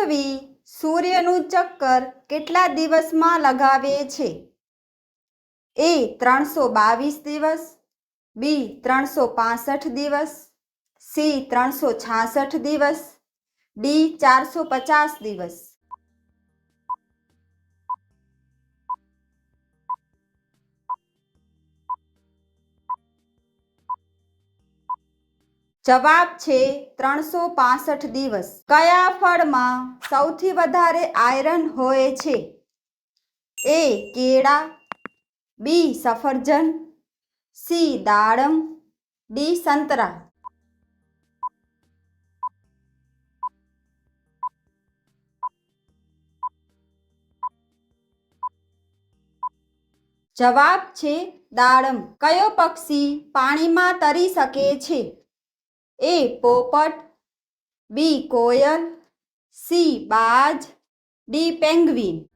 પૃથ્વી સૂર્યનું ચક્કર કેટલા દિવસમાં લગાવે છે? એ ત્રણસો બાવીસ દિવસ, બી ત્રણસો પાસઠ દિવસ, સી ત્રણસો છાસઠ દિવસ, ડી ચારસો પચાસ દિવસ. જવાબ છે ત્રણસો પાસઠ દિવસ. કયા ફળમાં સૌથી વધારે આયરન હોય છે? એ કેળા, બી સફરજન, સી દાડમ, ડી સંતરા. જવાબ છે દાડમ. કયો પક્ષી પાણીમાં તરી શકે છે? એ પોપટ, બી કોયલ, સી બાજ, ડી પેંગ્વિન.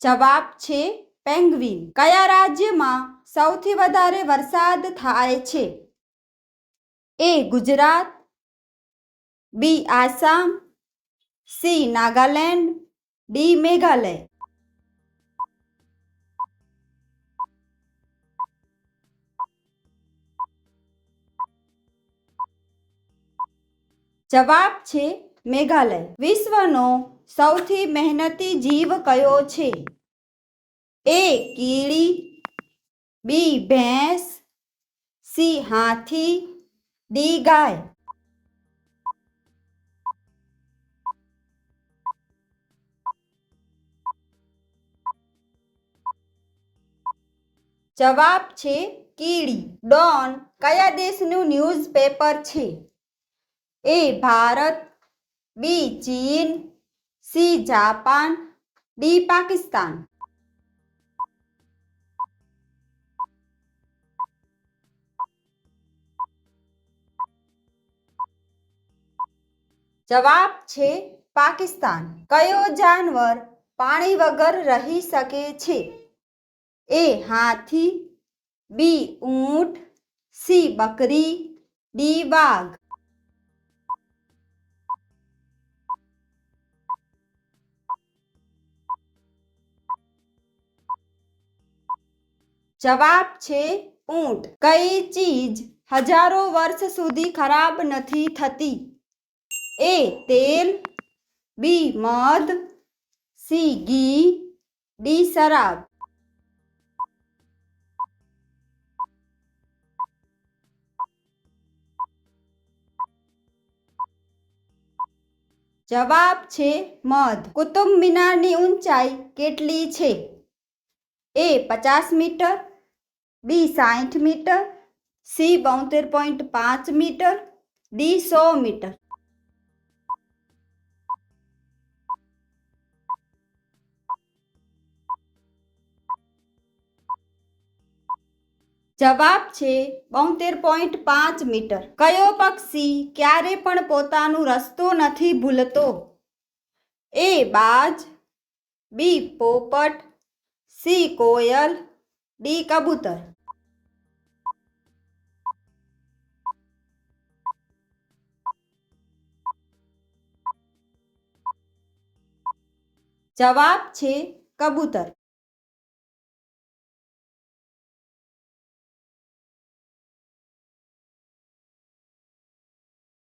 જવાબ છે પેંગ્વિન. કયા રાજ્યમાં સૌથી વધારે વરસાદ થાય છે? A Gujarat, B Assam, C Nagaland D Meghalaya. જવાબ છે મેઘાલય. વિશ્વનો સૌથી મહેનતી જીવ કયો છે? એ કીડી, બી ભેંસ, સી હાથી, ડી ગાય. જવાબ છે કીડી. ડોન કયા દેશનું ન્યૂઝપેપર છે? એ ભારત, બી ચીન, સી જાપાન, ડી પાકિસ્તાન. જવાબ છે પાકિસ્તાન. કયો જાનવર પાણી વગર રહી શકે છે? એ હાથી બી ઊંટ સી બકરી ડી વાઘ જવાબ છે ઊંટ કઈ ચીજ હજારો વર્ષ સુધી ખરાબ નથી થતી એ તેલ બી મધ સી ઘી ડી શરાબ જવાબ છે મધ. કુતુબ મિનારની ઊંચાઈ કેટલી છે? એ પચાસ મીટર, બી સાઠ મીટર, સી બોતેર પોઈન્ટ પાંચ મીટર, ડી સો મીટર. જવાબ છે બોતેર પોઈન્ટ પાંચ મીટર. કયો પક્ષી ક્યારે પણ પોતાનો રસ્તો નથી ભૂલતો? એ બાજ, બી પોપટ, સી કોયલ, ડી કબૂતર. જવાબ છે કબૂતર.